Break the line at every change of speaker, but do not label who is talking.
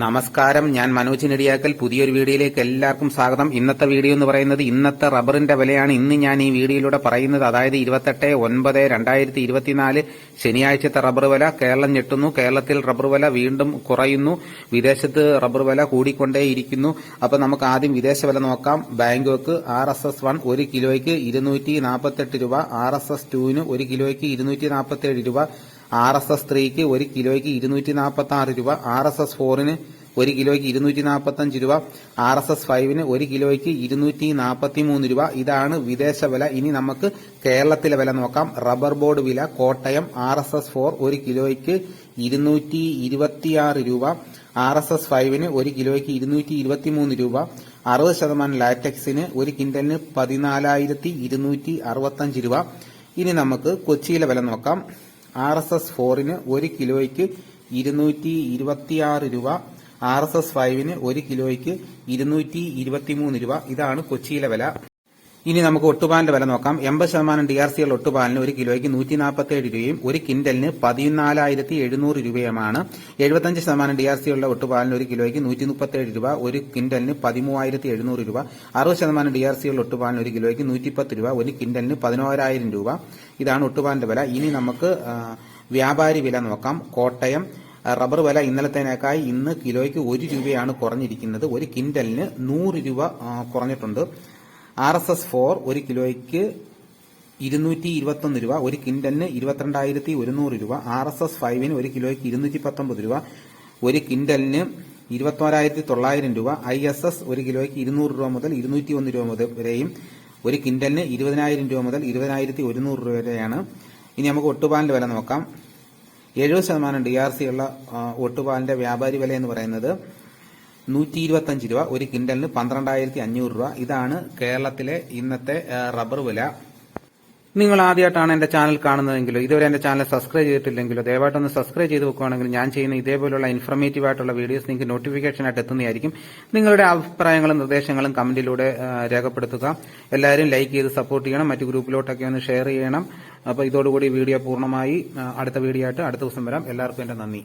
നമസ്കാരം. ഞാൻ മനോജ് നെടിയാക്കൽ പുതിയൊരു വീഡിയോയിലേക്ക് എല്ലാവർക്കും സ്വാഗതം. ഇന്നത്തെ വീഡിയോ എന്ന് പറയുന്നത് ഇന്നത്തെ റബ്ബറിന്റെ വിലയാണ്. ഇന്ന് ഞാൻ ഈ വീഡിയോയിലൂടെ പറയുന്നത് അതായത് ഇരുപത്തെട്ട് ഒൻപത് രണ്ടായിരത്തി ഇരുപത്തിനാല് ശനിയാഴ്ചത്തെ റബ്ബർ വില. കേരളം ഞെട്ടുന്നു. കേരളത്തിൽ റബ്ബർ വില വീണ്ടും കുറയുന്നു. വിദേശത്ത് റബ്ബർ വില കൂടിക്കൊണ്ടേയിരിക്കുന്നു. അപ്പൊ നമുക്ക് ആദ്യം വിദേശ വില നോക്കാം. Bangkok R S S one ഒരു കിലോയ്ക്ക് ഇരുന്നൂറ്റി നാൽപ്പത്തെട്ട് രൂപ. ആർ എസ് എസ് ടുവിന് ഒരു കിലോയ്ക്ക് ഇരുന്നൂറ്റി നാൽപ്പത്തേഴ് രൂപ. ആർ എസ് എസ് ത്രീക്ക് ഒരു കിലോയ്ക്ക് ഇരുന്നൂറ്റി നാൽപ്പത്തി ആറ് രൂപ ആർ എസ് എസ് ഫോറിന് ഒരു കിലോയ്ക്ക് ഇരുന്നൂറ്റി നാൽപ്പത്തഞ്ച് രൂപ ആർ എസ് എസ് ഫൈവിന് ഒരു കിലോയ്ക്ക് ഇരുന്നൂറ്റി നാൽപ്പത്തി മൂന്ന് രൂപ. ഇതാണ് വിദേശ വില. ഇനി നമുക്ക് കേരളത്തിലെ വില നോക്കാം. റബ്ബർ ബോർഡ് വില Kottayam R S S four ഒരു കിലോയ്ക്ക് ഇരുന്നൂറ്റി ഇരുപത്തിയാറ് രൂപ ആർ എസ് എസ് ഫൈവിന് ഒരു കിലോയ്ക്ക് ഇരുന്നൂറ്റി ഇരുപത്തി മൂന്ന് രൂപ അറുപത് ശതമാനം ലാറ്റക്സിന് ഒരു കിൻഡലിന് പതിനാലായിരത്തി ഇരുന്നൂറ്റി അറുപത്തഞ്ച് രൂപ. ഇനി നമുക്ക് കൊച്ചിയിലെ വില നോക്കാം. ആർ എസ് എസ് ഫോറിന് ഒരു കിലോയ്ക്ക് ഇരുന്നൂറ്റി ഇരുപത്തിയാറ് രൂപ ആർ എസ് എസ് ഫൈവിന് ഒരു കിലോയ്ക്ക് ഇരുന്നൂറ്റി ഇരുപത്തിമൂന്ന് രൂപ. ഇതാണ് കൊച്ചിയിലെ വില. ഇനി നമുക്ക് ഒട്ടുപാലിന്റെ വില നോക്കാം. എൺപത് ശതമാനം ഡി ആർ സി ഉള്ള ഒട്ടുപാലിന് ഒരു കിലോയ്ക്ക് നൂറ്റി നാൽപ്പത്തേഴ് രൂപയും ഒരു കിൻഡലിന് പതിനാലായിരത്തി എഴുന്നൂറ് രൂപയുമാണ്. എഴുപത്തഞ്ച് ശതമാനം ഡി ആർ സി ഉള്ള ഒട്ടുപാലിന് ഒരു കിലോയ്ക്ക് നൂറ്റി മുപ്പത്തേഴ് രൂപ ഒരു കിൻഡലിന് പതിമൂവായിരത്തി എഴുന്നൂറ് രൂപ. അറുപത് ശതമാനം ഡി ആർ സി ഉള്ള ഒട്ടുപാലിന് ഒരു കിലോയ്ക്ക് നൂറ്റിപ്പത്ത് രൂപ ഒരു കിൻഡലിന് പതിനോരായിരം രൂപ. ഇതാണ് ഒട്ടുപാലിന്റെ വില. ഇനി നമുക്ക് വ്യാപാരി വില നോക്കാം. കോട്ടയം റബ്ബർ വില ഇന്നലത്തേനേക്കായി ഇന്ന് കിലോയ്ക്ക് ഒരു രൂപയാണ് കുറഞ്ഞിരിക്കുന്നത്. ഒരു കിൻഡലിന് നൂറ് രൂപ കുറഞ്ഞിട്ടുണ്ട്. ആർ എസ് എസ് ഫോർ ഒരു കിലോയ്ക്ക് ഇരുന്നൂറ്റി ഇരുപത്തൊന്ന് രൂപ ഒരു കിൻഡലിന് ഇരുപത്തിരണ്ടായിരത്തി ഒരുന്നൂറ് രൂപ ആർ എസ് എസ് ഫൈവിന് ഒരു കിലോയ്ക്ക് ഇരുന്നൂറ്റി പത്തൊമ്പത് രൂപ ഒരു കിൻഡലിന് ഇരുപത്തോരായിരത്തി തൊള്ളായിരം രൂപ ഐ എസ് എസ് ഒരു കിലോയ്ക്ക് ഇരുന്നൂറ് രൂപ മുതൽ ഇരുന്നൂറ്റി ഒന്ന് രൂപ മുതൽ വരെയും ഒരു കിൻഡലിന് ഇരുപതിനായിരം രൂപ മുതൽ ഇരുപതിനായിരത്തി ഒരുന്നൂറ് രൂപ വരെയാണ് ഇനി നമുക്ക് ഒട്ടുപാലിന്റെ വില നോക്കാം. എഴുപത് ശതമാനം ഡി ആർ സി ഉള്ള ഒട്ടുപാലിന്റെ വ്യാപാരി വില എന്ന് പറയുന്നത് നൂറ്റി ഇരുപത്തഞ്ച് രൂപ ഒരു കിൻഡലിന് പന്ത്രണ്ടായിരത്തി അഞ്ഞൂറ് രൂപ. ഇതാണ് കേരളത്തിലെ ഇന്നത്തെ റബ്ബർ വില. നിങ്ങൾ ആദ്യമായിട്ടാണ് എന്റെ ചാനൽ കാണുന്നതെങ്കിലോ ഇതുവരെ എന്റെ ചാനൽ സബ്സ്ക്രൈബ് ചെയ്തിട്ടില്ലെങ്കിലോ ദയവായിട്ടൊന്ന് സബ്സ്ക്രൈബ് ചെയ്ത് വെക്കുകയാണെങ്കിൽ ഞാൻ ചെയ്യുന്ന ഇതേപോലുള്ള ഇൻഫർമേറ്റീവ് ആയിട്ടുള്ള വീഡിയോസ് നിങ്ങൾക്ക് നോട്ടിഫിക്കേഷൻ ആയിട്ട് എത്തുന്നതായിരിക്കും. നിങ്ങളുടെ അഭിപ്രായങ്ങളും നിർദ്ദേശങ്ങളും കമന്റിലൂടെ രേഖപ്പെടുത്തുക. എല്ലാവരും ലൈക്ക് ചെയ്ത് സപ്പോർട്ട് ചെയ്യണം. മറ്റു ഗ്രൂപ്പിലോട്ടൊക്കെ ഒന്ന് ഷെയർ ചെയ്യണം. അപ്പോൾ ഇതോടുകൂടി വീഡിയോ പൂർണമായി അടുത്ത വീഡിയോ ആയിട്ട് അടുത്ത ദിവസം വരാം. എല്ലാവർക്കും എന്റെ നന്ദി.